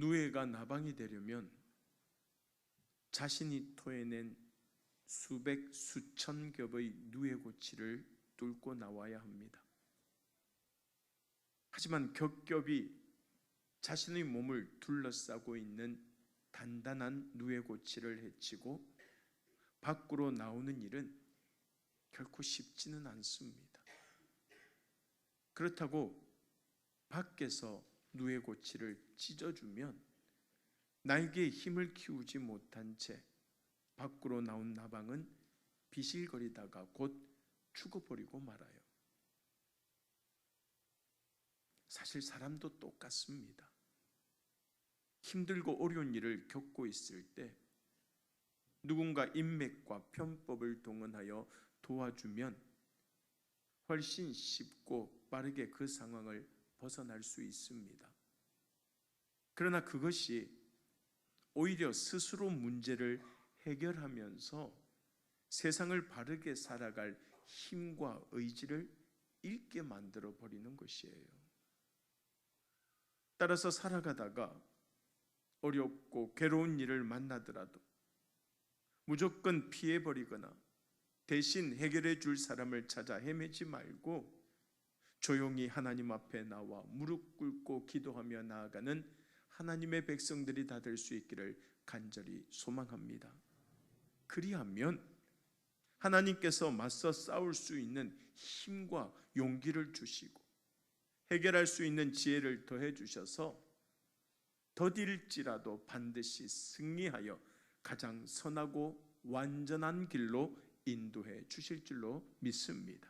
누에가 나방이 되려면 자신이 토해낸 수백 수천 겹의 누에 고치를 뚫고 나와야 합니다. 하지만 겹겹이 자신의 몸을 둘러싸고 있는 단단한 누에 고치를 해치고 밖으로 나오는 일은 결코 쉽지는 않습니다. 그렇다고 밖에서 누에고치를 찢어주면 날개에 힘을 키우지 못한 채 밖으로 나온 나방은 비실거리다가 곧 죽어버리고 말아요. 사실 사람도 똑같습니다. 힘들고 어려운 일을 겪고 있을 때 누군가 인맥과 편법을 동원하여 도와주면 훨씬 쉽고 빠르게 그 상황을 벗어날 수 있습니다. 그러나 그것이 오히려 스스로 문제를 해결하면서 세상을 바르게 살아갈 힘과 의지를 잃게 만들어 버리는 것이에요. 따라서 살아가다가 어렵고 괴로운 일을 만나더라도 무조건 피해 버리거나 대신 해결해 줄 사람을 찾아 헤매지 말고 조용히 하나님 앞에 나와 무릎 꿇고 기도하며 나아가는 하나님의 백성들이 다 될 수 있기를 간절히 소망합니다. 그리하면 하나님께서 맞서 싸울 수 있는 힘과 용기를 주시고 해결할 수 있는 지혜를 더해 주셔서 더딜지라도 반드시 승리하여 가장 선하고 완전한 길로 인도해 주실 줄로 믿습니다.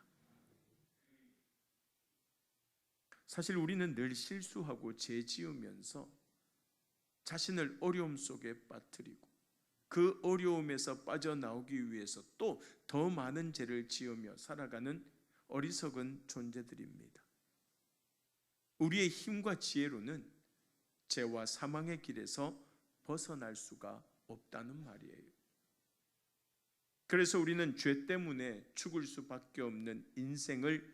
사실 우리는 늘 실수하고 죄 지으면서 자신을 어려움 속에 빠뜨리고 그 어려움에서 빠져나오기 위해서 또 더 많은 죄를 지으며 살아가는 어리석은 존재들입니다. 우리의 힘과 지혜로는 죄와 사망의 길에서 벗어날 수가 없다는 말이에요. 그래서 우리는 죄 때문에 죽을 수밖에 없는 인생을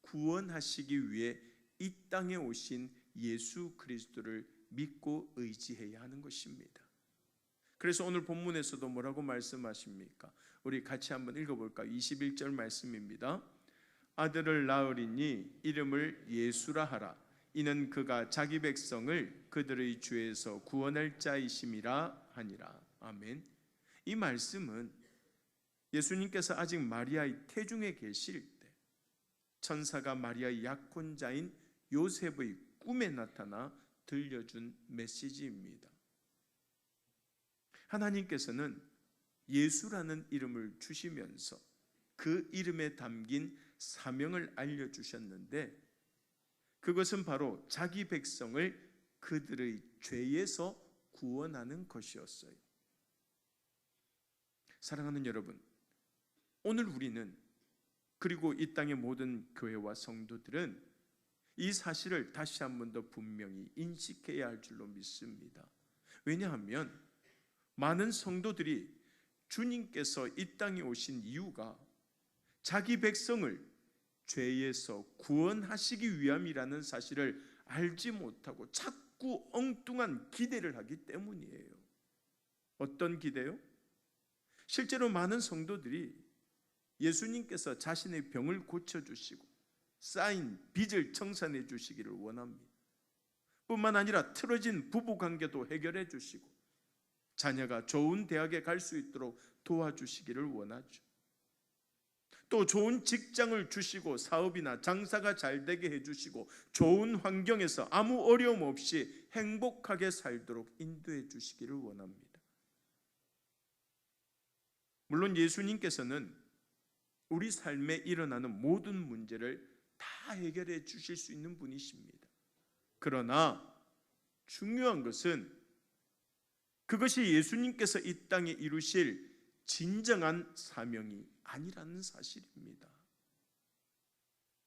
구원하시기 위해 이 땅에 오신 예수 그리스도를 믿고 의지해야 하는 것입니다. 그래서 오늘 본문에서도 뭐라고 말씀하십니까? 우리 같이 한번 읽어볼까요? 21절 말씀입니다. 아들을 낳으리니 이름을 예수라 하라. 이는 그가 자기 백성을 그들의 죄에서 구원할 자이심이라 하니라. 아멘. 이 말씀은 예수님께서 아직 마리아의 태중에 계실 때 천사가 마리아의 약혼자인 요셉의 꿈에 나타나 들려준 메시지입니다. 하나님께서는 예수라는 이름을 주시면서 그 이름에 담긴 사명을 알려주셨는데 그것은 바로 자기 백성을 그들의 죄에서 구원하는 것이었어요. 사랑하는 여러분, 오늘 우리는 그리고 이 땅의 모든 교회와 성도들은 이 사실을 다시 한 번 더 분명히 인식해야 할 줄로 믿습니다. 왜냐하면 많은 성도들이 주님께서 이 땅에 오신 이유가 자기 백성을 죄에서 구원하시기 위함이라는 사실을 알지 못하고 자꾸 엉뚱한 기대를 하기 때문이에요. 어떤 기대요? 실제로 많은 성도들이 예수님께서 자신의 병을 고쳐주시고 쌓인 빚을 청산해 주시기를 원합니다. 뿐만 아니라 틀어진 부부 관계도 해결해 주시고 자녀가 좋은 대학에 갈 수 있도록 도와주시기를 원하죠. 또 좋은 직장을 주시고 사업이나 장사가 잘 되게 해 주시고 좋은 환경에서 아무 어려움 없이 행복하게 살도록 인도해 주시기를 원합니다. 물론 예수님께서는 우리 삶에 일어나는 모든 문제를 다 해결해 주실 수 있는 분이십니다. 그러나 중요한 것은 그것이 예수님께서 이 땅에 이루실 진정한 사명이 아니라는 사실입니다.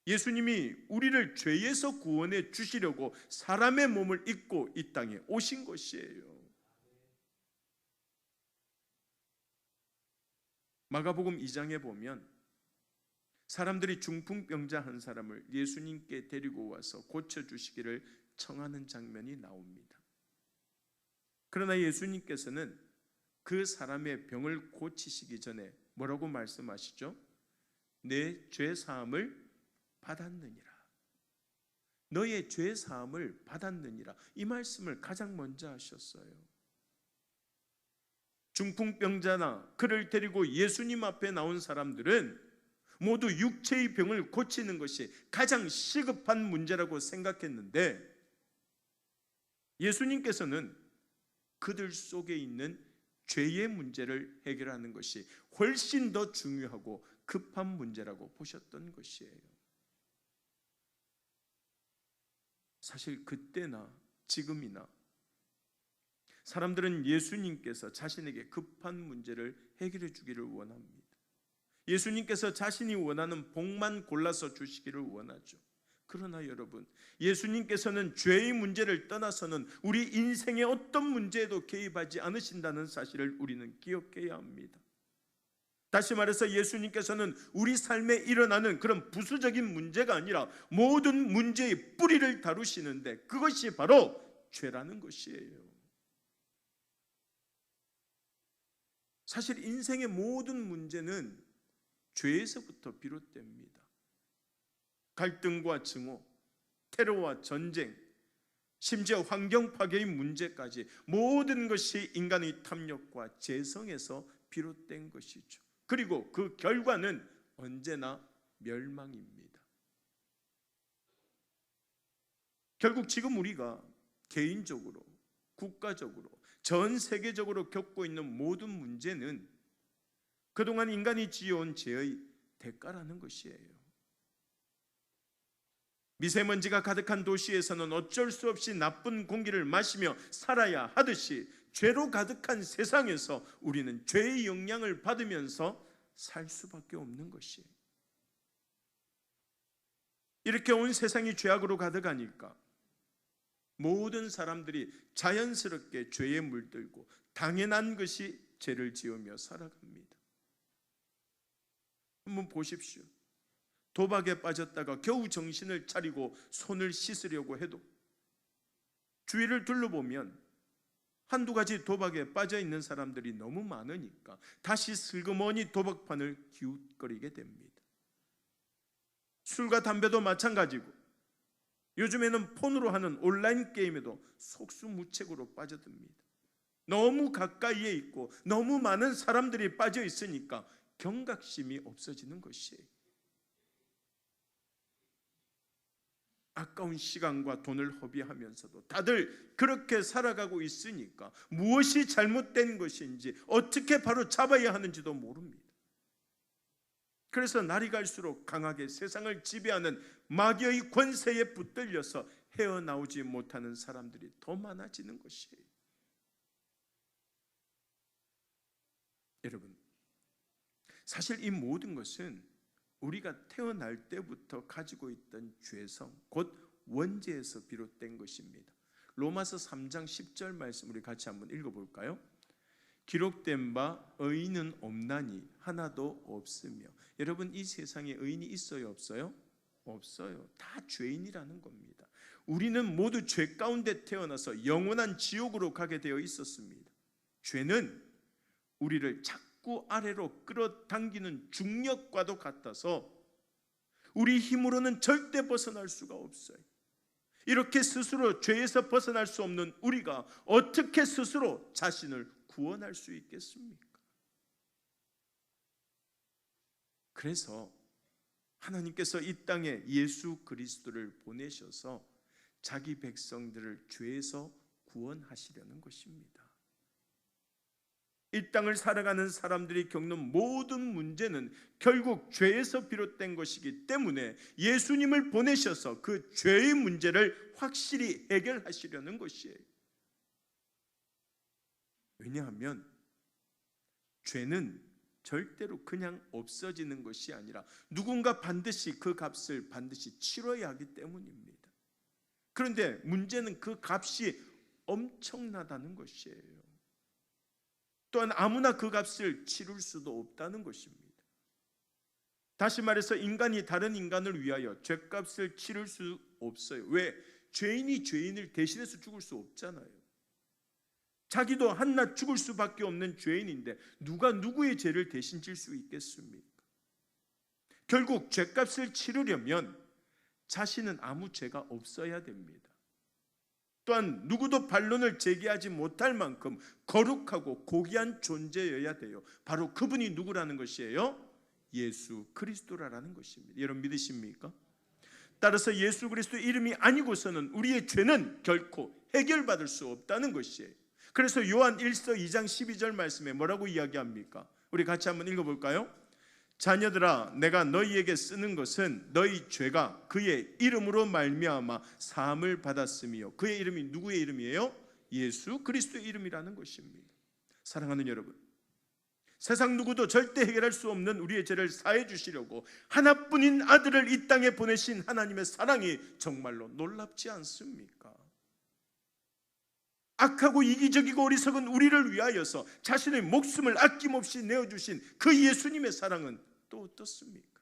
예수님이 우리를 죄에서 구원해 주시려고 사람의 몸을 입고 이 땅에 오신 것이에요. 마가복음 2장에 보면 사람들이 중풍병자 한 사람을 예수님께 데리고 와서 고쳐 주시기를 청하는 장면이 나옵니다. 그러나 예수님께서는 그 사람의 병을 고치시기 전에 뭐라고 말씀하시죠? 내 죄 사함을 받았느니라. 너의 죄 사함을 받았느니라. 이 말씀을 가장 먼저 하셨어요. 중풍병자나 그를 데리고 예수님 앞에 나온 사람들은 모두 육체의 병을 고치는 것이 가장 시급한 문제라고 생각했는데 예수님께서는 그들 속에 있는 죄의 문제를 해결하는 것이 훨씬 더 중요하고 급한 문제라고 보셨던 것이에요. 사실 그때나 지금이나 사람들은 예수님께서 자신에게 급한 문제를 해결해 주기를 원합니다. 예수님께서 자신이 원하는 복만 골라서 주시기를 원하죠. 그러나 여러분, 예수님께서는 죄의 문제를 떠나서는 우리 인생의 어떤 문제에도 개입하지 않으신다는 사실을 우리는 기억해야 합니다. 다시 말해서 예수님께서는 우리 삶에 일어나는 그런 부수적인 문제가 아니라 모든 문제의 뿌리를 다루시는데 그것이 바로 죄라는 것이에요. 사실 인생의 모든 문제는 죄에서부터 비롯됩니다. 갈등과 증오, 테러와 전쟁, 심지어 환경 파괴의 문제까지 모든 것이 인간의 탐욕과 재성에서 비롯된 것이죠. 그리고 그 결과는 언제나 멸망입니다. 결국 지금 우리가 개인적으로, 국가적으로, 전 세계적으로 겪고 있는 모든 문제는 그동안 인간이 지어온 죄의 대가라는 것이에요. 미세먼지가 가득한 도시에서는 어쩔 수 없이 나쁜 공기를 마시며 살아야 하듯이 죄로 가득한 세상에서 우리는 죄의 영향을 받으면서 살 수밖에 없는 것이에요. 이렇게 온 세상이 죄악으로 가득하니까 모든 사람들이 자연스럽게 죄에 물들고 당연한 것이 죄를 지으며 살아갑니다. 한번 보십시오. 도박에 빠졌다가 겨우 정신을 차리고 손을 씻으려고 해도 주위를 둘러보면 한두 가지 도박에 빠져 있는 사람들이 너무 많으니까 다시 슬그머니 도박판을 기웃거리게 됩니다. 술과 담배도 마찬가지고 요즘에는 폰으로 하는 온라인 게임에도 속수무책으로 빠져듭니다. 너무 가까이에 있고 너무 많은 사람들이 빠져 있으니까 경각심이 없어지는 것이에요. 아까운 시간과 돈을 허비하면서도 다들 그렇게 살아가고 있으니까 무엇이 잘못된 것인지 어떻게 바로 잡아야 하는지도 모릅니다. 그래서 날이 갈수록 강하게 세상을 지배하는 마귀의 권세에 붙들려서 헤어나오지 못하는 사람들이 더 많아지는 것이에요. 여러분, 사실 이 모든 것은 우리가 태어날 때부터 가지고 있던 죄성, 곧 원죄에서 비롯된 것입니다. 로마서 3장 10절 말씀 우리 같이 한번 읽어볼까요? 기록된 바 의인은 없나니 하나도 없으며 여러분 이 세상에 의인이 있어요 없어요? 없어요. 다 죄인이라는 겁니다. 우리는 모두 죄 가운데 태어나서 영원한 지옥으로 가게 되어 있었습니다. 죄는 우리를 자꾸 아래로 끌어당기는 중력과도 같아서 우리 힘으로는 절대 벗어날 수가 없어요. 이렇게 스스로 죄에서 벗어날 수 없는 우리가 어떻게 스스로 자신을 구원할 수 있겠습니까? 그래서 하나님께서 이 땅에 예수 그리스도를 보내셔서 자기 백성들을 죄에서 구원하시려는 것입니다. 이 땅을 살아가는 사람들이 겪는 모든 문제는 결국 죄에서 비롯된 것이기 때문에 예수님을 보내셔서 그 죄의 문제를 확실히 해결하시려는 것이에요. 왜냐하면 죄는 절대로 그냥 없어지는 것이 아니라 누군가 반드시 그 값을 반드시 치러야 하기 때문입니다. 그런데 문제는 그 값이 엄청나다는 것이에요. 또한 아무나 그 값을 치를 수도 없다는 것입니다. 다시 말해서 인간이 다른 인간을 위하여 죄값을 치를 수 없어요. 왜? 죄인이 죄인을 대신해서 죽을 수 없잖아요. 자기도 한낱 죽을 수밖에 없는 죄인인데 누가 누구의 죄를 대신 질 수 있겠습니까? 결국 죄값을 치르려면 자신은 아무 죄가 없어야 됩니다. 또한 누구도 반론을 제기하지 못할 만큼 거룩하고 고귀한 존재여야 돼요. 바로 그분이 누구라는 것이에요? 예수 그리스도라는 것입니다. 여러분 믿으십니까? 따라서 예수 그리스도 이름이 아니고서는 우리의 죄는 결코 해결받을 수 없다는 것이에요. 그래서 요한 1서 2장 12절 말씀에 뭐라고 이야기합니까? 우리 같이 한번 읽어 볼까요? 자녀들아 내가 너희에게 쓰는 것은 너희 죄가 그의 이름으로 말미암아 사함을 받았음이요 그의 이름이 누구의 이름이에요? 예수 그리스도의 이름이라는 것입니다. 사랑하는 여러분 세상 누구도 절대 해결할 수 없는 우리의 죄를 사해 주시려고 하나뿐인 아들을 이 땅에 보내신 하나님의 사랑이 정말로 놀랍지 않습니까? 악하고 이기적이고 어리석은 우리를 위하여서 자신의 목숨을 아낌없이 내어주신 그 예수님의 사랑은 또 어떻습니까?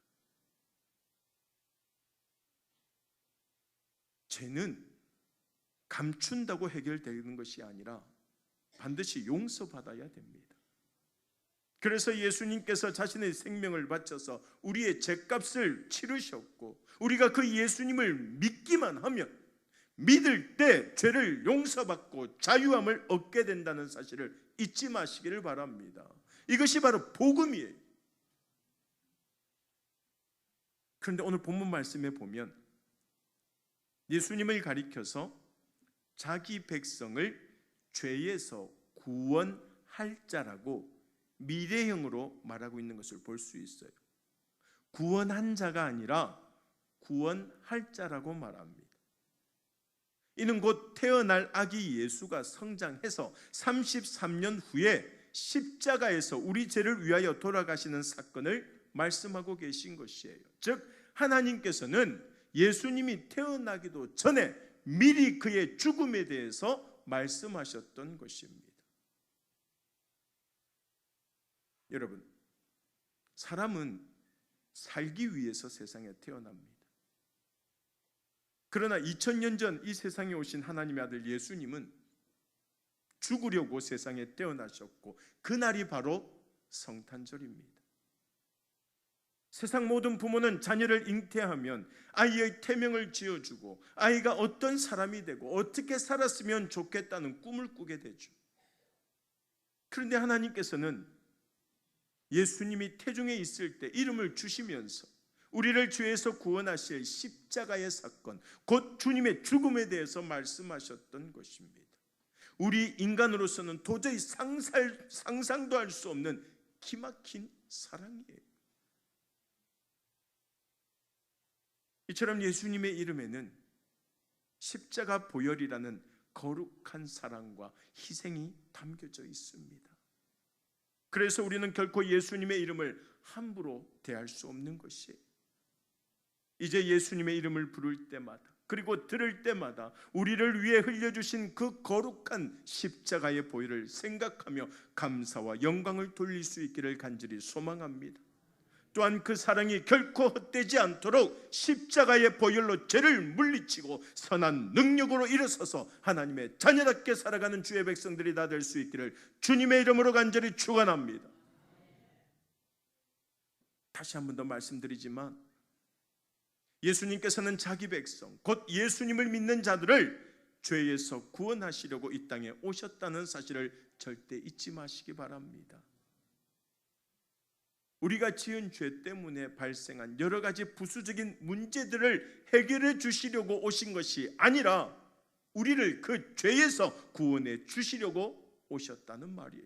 죄는 감춘다고 해결되는 것이 아니라 반드시 용서받아야 됩니다. 그래서 예수님께서 자신의 생명을 바쳐서 우리의 죄값을 치르셨고 우리가 그 예수님을 믿기만 하면 믿을 때 죄를 용서받고 자유함을 얻게 된다는 사실을 잊지 마시기를 바랍니다. 이것이 바로 복음이에요. 그런데 오늘 본문 말씀에 보면 예수님을 가리켜서 자기 백성을 죄에서 구원할 자라고 미래형으로 말하고 있는 것을 볼 수 있어요. 구원한 자가 아니라 구원할 자라고 말합니다. 이는 곧 태어날 아기 예수가 성장해서 33년 후에 십자가에서 우리 죄를 위하여 돌아가시는 사건을 말씀하고 계신 것이에요. 즉 하나님께서는 예수님이 태어나기도 전에 미리 그의 죽음에 대해서 말씀하셨던 것입니다. 여러분, 사람은 살기 위해서 세상에 태어납니다. 그러나 2000년 전 이 세상에 오신 하나님의 아들 예수님은 죽으려고 세상에 태어나셨고 그날이 바로 성탄절입니다. 세상 모든 부모는 자녀를 잉태하면 아이의 태명을 지어주고 아이가 어떤 사람이 되고 어떻게 살았으면 좋겠다는 꿈을 꾸게 되죠. 그런데 하나님께서는 예수님이 태중에 있을 때 이름을 주시면서 우리를 죄에서 구원하실 십자가의 사건, 곧 주님의 죽음에 대해서 말씀하셨던 것입니다. 우리 인간으로서는 도저히 상살, 상상도 할 수 없는 기막힌 사랑이에요. 이처럼 예수님의 이름에는 십자가 보혈이라는 거룩한 사랑과 희생이 담겨져 있습니다. 그래서 우리는 결코 예수님의 이름을 함부로 대할 수 없는 것이에요. 이제 예수님의 이름을 부를 때마다 그리고 들을 때마다 우리를 위해 흘려주신 그 거룩한 십자가의 보혈을 생각하며 감사와 영광을 돌릴 수 있기를 간절히 소망합니다. 또한 그 사랑이 결코 헛되지 않도록 십자가의 보혈로 죄를 물리치고 선한 능력으로 일어서서 하나님의 자녀답게 살아가는 주의 백성들이 다 될 수 있기를 주님의 이름으로 간절히 축원합니다. 다시 한 번 더 말씀드리지만 예수님께서는 자기 백성, 곧 예수님을 믿는 자들을 죄에서 구원하시려고 이 땅에 오셨다는 사실을 절대 잊지 마시기 바랍니다. 우리가 지은 죄 때문에 발생한 여러 가지 부수적인 문제들을 해결해 주시려고 오신 것이 아니라 우리를 그 죄에서 구원해 주시려고 오셨다는 말이에요.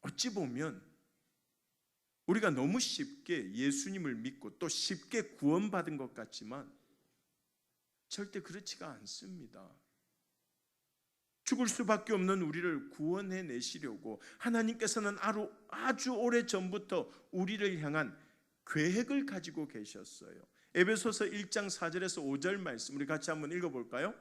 어찌 보면 우리가 너무 쉽게 예수님을 믿고 또 쉽게 구원받은 것 같지만 절대 그렇지가 않습니다. 죽을 수밖에 없는 우리를 구원해 내시려고 하나님께서는 아주 오래 전부터 우리를 향한 계획을 가지고 계셨어요. 에베소서 1장 4절에서 5절 말씀 우리 같이 한번 읽어 볼까요?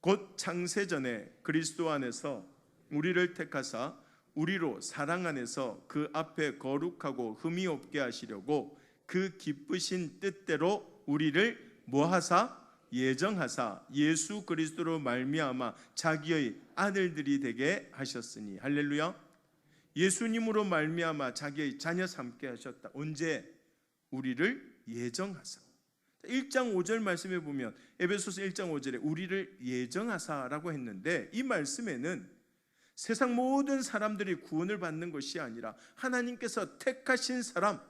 곧 창세전에 그리스도 안에서 우리를 택하사 우리로 사랑 안에서 그 앞에 거룩하고 흠이 없게 하시려고 그 기쁘신 뜻대로 우리를 뭐하사 예정하사 예수 그리스도로 말미암아 자기의 아들들이 되게 하셨으니 할렐루야. 예수님으로 말미암아 자기의 자녀 삼게 하셨다. 언제 우리를 예정하사. 1장 5절 말씀에 보면 에베소서 1장 5절에 우리를 예정하사라고 했는데 이 말씀에는 세상 모든 사람들이 구원을 받는 것이 아니라 하나님께서 택하신 사람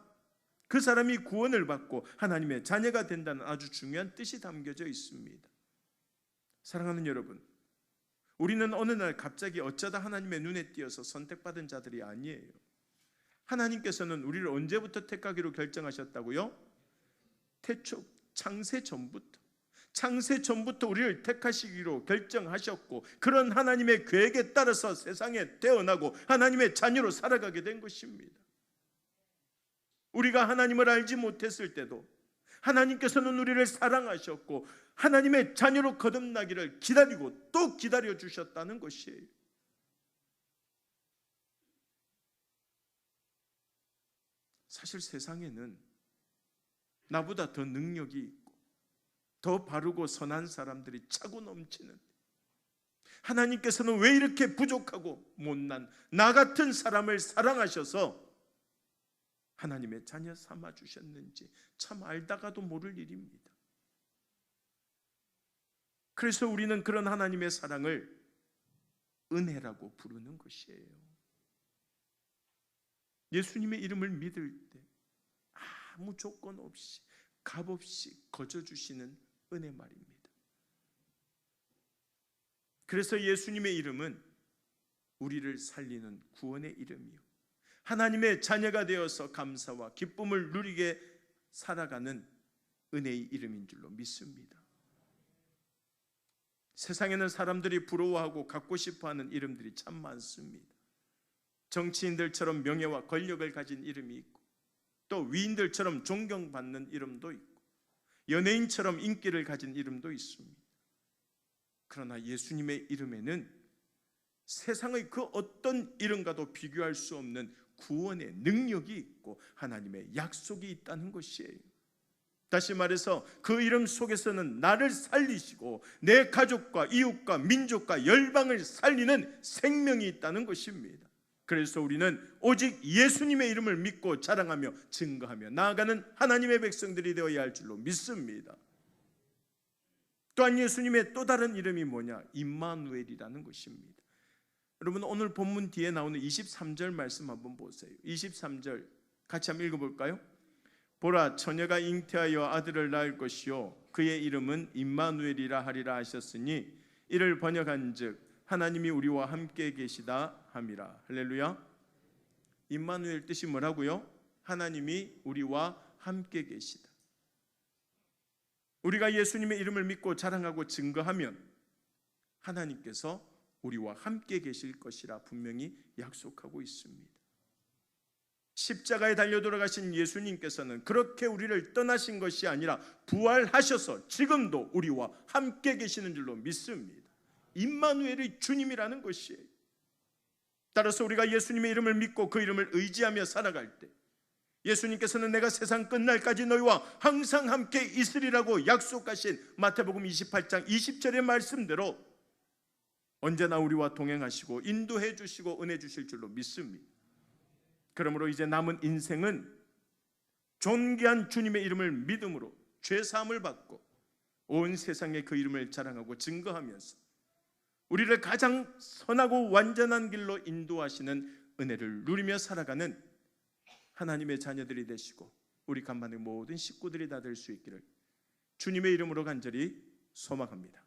그 사람이 구원을 받고 하나님의 자녀가 된다는 아주 중요한 뜻이 담겨져 있습니다. 사랑하는 여러분, 우리는 어느 날 갑자기 어쩌다 하나님의 눈에 띄어서 선택받은 자들이 아니에요. 하나님께서는 우리를 언제부터 택하기로 결정하셨다고요? 태초 창세 전부터 창세 전부터 우리를 택하시기로 결정하셨고 그런 하나님의 계획에 따라서 세상에 태어나고 하나님의 자녀로 살아가게 된 것입니다. 우리가 하나님을 알지 못했을 때도 하나님께서는 우리를 사랑하셨고 하나님의 자녀로 거듭나기를 기다리고 또 기다려 주셨다는 것이에요. 사실 세상에는 나보다 더 능력이 더 바르고 선한 사람들이 차고 넘치는 하나님께서는 왜 이렇게 부족하고 못난 나 같은 사람을 사랑하셔서 하나님의 자녀 삼아 주셨는지 참 알다가도 모를 일입니다. 그래서 우리는 그런 하나님의 사랑을 은혜라고 부르는 것이에요. 예수님의 이름을 믿을 때 아무 조건 없이 값 없이 거저 주시는 은혜 말입니다. 그래서 예수님의 이름은 우리를 살리는 구원의 이름이요. 하나님의 자녀가 되어서 감사와 기쁨을 누리게 살아가는 은혜의 이름인 줄로 믿습니다. 세상에는 사람들이 부러워하고 갖고 싶어 하는 이름들이 참 많습니다. 정치인들처럼 명예와 권력을 가진 이름이 있고, 또 위인들처럼 존경받는 이름도 있고, 연예인처럼 인기를 가진 이름도 있습니다. 그러나 예수님의 이름에는 세상의 그 어떤 이름과도 비교할 수 없는 구원의 능력이 있고 하나님의 약속이 있다는 것이에요. 다시 말해서 그 이름 속에서는 나를 살리시고 내 가족과 이웃과 민족과 열방을 살리는 생명이 있다는 것입니다. 그래서 우리는 오직 예수님의 이름을 믿고 자랑하며 증거하며 나아가는 하나님의 백성들이 되어야 할 줄로 믿습니다. 또한 예수님의 또 다른 이름이 뭐냐? 임마누엘이라는 것입니다. 여러분 오늘 본문 뒤에 나오는 23절 말씀 한번 보세요. 23절 같이 한번 읽어볼까요? 보라 처녀가 잉태하여 아들을 낳을 것이요 그의 이름은 임마누엘이라 하리라 하셨으니 이를 번역한즉 하나님이 우리와 함께 계시다 함이라 할렐루야. 임마누엘 뜻이 뭐라고요? 하나님이 우리와 함께 계시다. 우리가 예수님의 이름을 믿고 자랑하고 증거하면 하나님께서 우리와 함께 계실 것이라 분명히 약속하고 있습니다. 십자가에 달려 돌아가신 예수님께서는 그렇게 우리를 떠나신 것이 아니라 부활하셔서 지금도 우리와 함께 계시는 줄로 믿습니다. 임마누엘의 주님이라는 것이에요. 따라서 우리가 예수님의 이름을 믿고 그 이름을 의지하며 살아갈 때 예수님께서는 내가 세상 끝날까지 너희와 항상 함께 있으리라고 약속하신 마태복음 28장 20절의 말씀대로 언제나 우리와 동행하시고 인도해 주시고 은혜 주실 줄로 믿습니다. 그러므로 이제 남은 인생은 존귀한 주님의 이름을 믿음으로 죄 사함을 받고 온 세상에 그 이름을 자랑하고 증거하면서 우리를 가장 선하고 완전한 길로 인도하시는 은혜를 누리며 살아가는 하나님의 자녀들이 되시고 우리 간만의 모든 식구들이 다 될 수 있기를 주님의 이름으로 간절히 소망합니다.